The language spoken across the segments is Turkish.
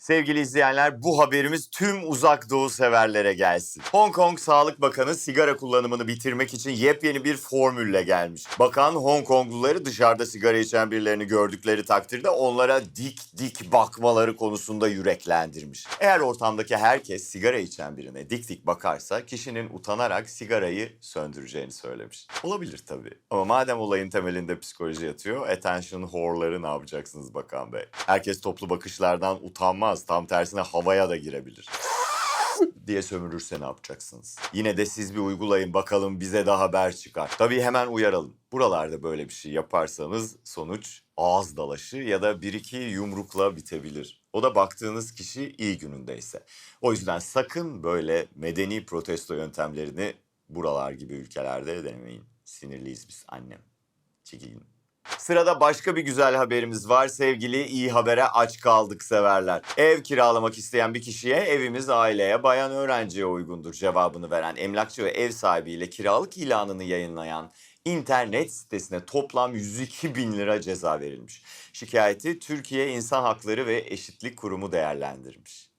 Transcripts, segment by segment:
Sevgili izleyenler bu haberimiz tüm uzak doğu severlere gelsin. Hong Kong Sağlık Bakanı sigara kullanımını bitirmek için yepyeni bir formülle gelmiş. Bakan Hong Kongluları dışarıda sigara içen birilerini gördükleri takdirde onlara dik dik bakmaları konusunda yüreklendirmiş. Eğer ortamdaki herkes sigara içen birine dik dik bakarsa kişinin utanarak sigarayı söndüreceğini söylemiş. Olabilir tabii. Ama madem olayın temelinde psikoloji yatıyor, attention whore'ları ne yapacaksınız Bakan Bey? Herkes toplu bakışlardan utanmaz. Tam tersine havaya da girebilir diye sömürürse ne yapacaksınız? Yine de siz bir uygulayın bakalım bize de haber çıkar. Tabii hemen uyaralım. Buralarda böyle bir şey yaparsanız sonuç ağız dalaşı ya da bir iki yumrukla bitebilir. O da baktığınız kişi iyi günündeyse. O yüzden sakın böyle medeni protesto yöntemlerini buralar gibi ülkelerde denemeyin. Sinirliyiz biz annem. Çekilin. Sırada başka bir güzel haberimiz var. Sevgili iyi habere aç kaldık severler. Ev kiralamak isteyen bir kişiye evimiz aileye, bayan öğrenciye uygundur cevabını veren emlakçı ve ev sahibiyle kiralık ilanını yayınlayan internet sitesine toplam 102 bin lira ceza verilmiş. Şikayeti Türkiye İnsan Hakları ve Eşitlik Kurumu değerlendirmiş.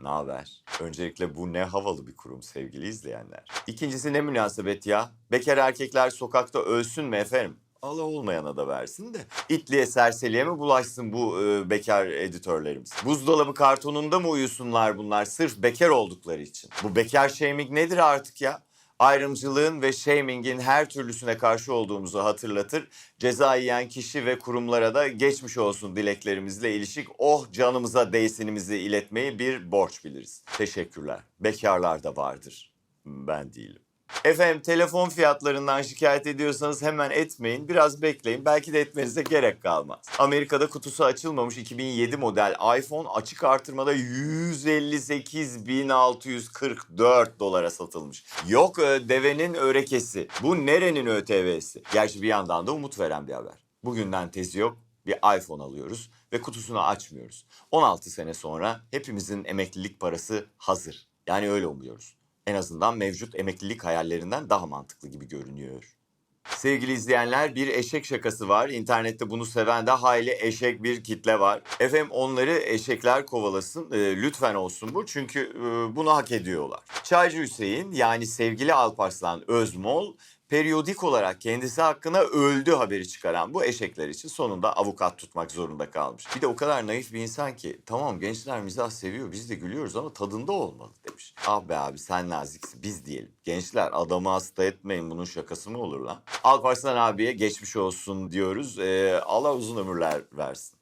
Ne haber? Öncelikle bu ne havalı bir kurum sevgili izleyenler. İkincisi ne münasebet ya? Bekar erkekler sokakta ölsün mü efendim? Allah olmayana da versin de. İtliye serseliğe mi bulaşsın bu e, bekar editörlerimiz? Buzdolabı kartonunda mı uyusunlar bunlar sırf bekar oldukları için? Bu bekar shaming nedir artık ya? Ayrımcılığın ve shamingin her türlüsüne karşı olduğumuzu hatırlatır. Ceza yiyen kişi ve kurumlara da geçmiş olsun dileklerimizle ilişik oh canımıza değsinimizi iletmeyi bir borç biliriz. Teşekkürler. Bekarlar da vardır. Ben değilim. Efendim telefon fiyatlarından şikayet ediyorsanız hemen etmeyin. Biraz bekleyin. Belki de etmenize gerek kalmaz. Amerika'da kutusu açılmamış 2007 model iPhone açık artırmada 158.644 dolara satılmış. Yok e, devenin örekesi. Bu nerenin ÖTV'si? Gerçi bir yandan da umut veren bir haber. Bugünden tezi yok. Bir iPhone alıyoruz ve kutusunu açmıyoruz. 16 sene sonra hepimizin emeklilik parası hazır. Yani öyle umuyoruz. En azından mevcut emeklilik hayallerinden daha mantıklı gibi görünüyor. Sevgili izleyenler bir eşek şakası var. İnternette bunu seven de hayli eşek bir kitle var. Efendim onları eşekler kovalasın. Ee, lütfen olsun bu çünkü e, bunu hak ediyorlar. Çaycı Hüseyin yani sevgili Alparslan Özmol periyodik olarak kendisi hakkında öldü haberi çıkaran bu eşekler için sonunda avukat tutmak zorunda kalmış. Bir de o kadar naif bir insan ki tamam gençler mizah seviyor biz de gülüyoruz ama tadında olmalı demiş. Ah be abi sen naziksin biz diyelim. Gençler adamı hasta etmeyin bunun şakası mı olur lan? Alparslan abiye geçmiş olsun diyoruz. Ee, Allah uzun ömürler versin.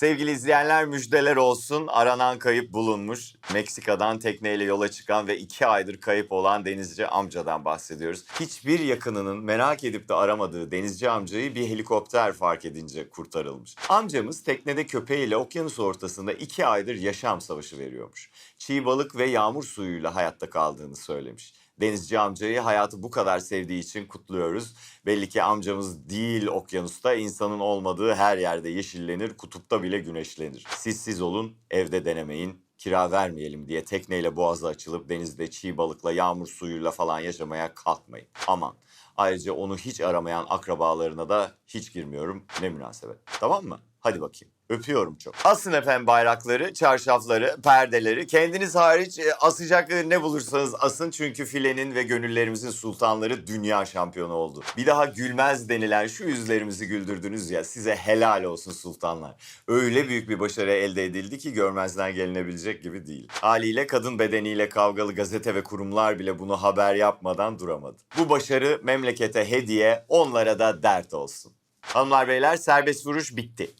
Sevgili izleyenler müjdeler olsun. Aranan kayıp bulunmuş. Meksika'dan tekneyle yola çıkan ve iki aydır kayıp olan denizci amcadan bahsediyoruz. Hiçbir yakınının merak edip de aramadığı denizci amcayı bir helikopter fark edince kurtarılmış. Amcamız teknede köpeğiyle okyanus ortasında iki aydır yaşam savaşı veriyormuş. Çiğ balık ve yağmur suyuyla hayatta kaldığını söylemiş. Denizci amcayı hayatı bu kadar sevdiği için kutluyoruz. Belli ki amcamız değil okyanusta, insanın olmadığı her yerde yeşillenir, kutupta bile güneşlenir. Siz siz olun, evde denemeyin, kira vermeyelim diye tekneyle boğazı açılıp denizde çiğ balıkla, yağmur suyuyla falan yaşamaya kalkmayın. Aman. Ayrıca onu hiç aramayan akrabalarına da hiç girmiyorum. Ne münasebet. Tamam mı? Hadi bakayım. Öpüyorum çok. Asın efendim bayrakları, çarşafları, perdeleri. Kendiniz hariç e, asacak ne bulursanız asın. Çünkü filenin ve gönüllerimizin sultanları dünya şampiyonu oldu. Bir daha gülmez denilen şu yüzlerimizi güldürdünüz ya. Size helal olsun sultanlar. Öyle büyük bir başarı elde edildi ki görmezden gelinebilecek gibi değil. Haliyle kadın bedeniyle kavgalı gazete ve kurumlar bile bunu haber yapmadan duramadı. Bu başarı memlekete hediye, onlara da dert olsun. Hanımlar beyler serbest vuruş bitti.